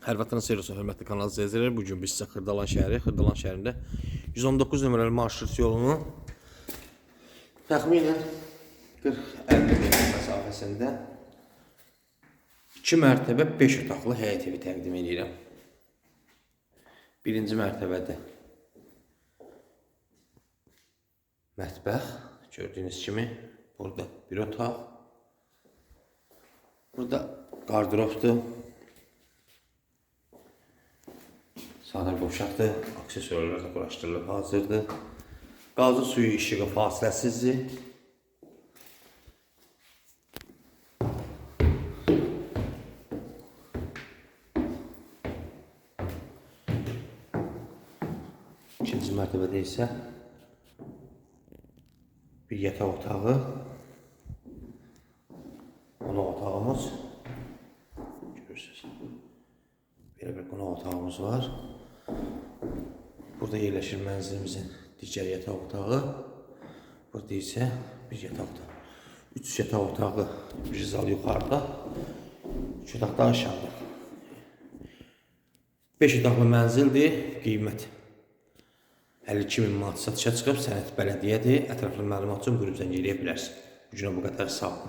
Hər xeyir olsun, hörmətli kanal izləyicilər. Bu gün biz sizə Xırdalan şəhəri, Xırdalan şəhərində 119 nömrəli marşrut yolunu təxminən 40-50 metr məsafəsində 2 mərtəbə 5 otaqlı həyət evi təqdim edirəm. Birinci mərtəbədə mətbəx, gördüyünüz kimi burada bir otaq. Burada qardırobdur. Sadə qovşaqdır, aksesuarlar da quraşdırılıb hazırdır. Qazı suyu işığı fasiləsizdir. İkinci mərtəbədə isə bir yataq otağı, qonaq otağımız. Görürsünüz. Belə bir qonaq otağımız var. Burada yerləşir mənzilimizin digər yataq otağı. Burada isə bir yataq otağı. Üç yataq otağı, bir zal yuxarıda. Üç yataq da aşağıda. 5 otaqlı mənzildir, qiymət 52 min manat satışa çıxıb, sənət bələdiyyədir. Ətraflı məlumat üçün buyurub zəng eləyə bilərsən. Bu günə bu qədər sağ olun.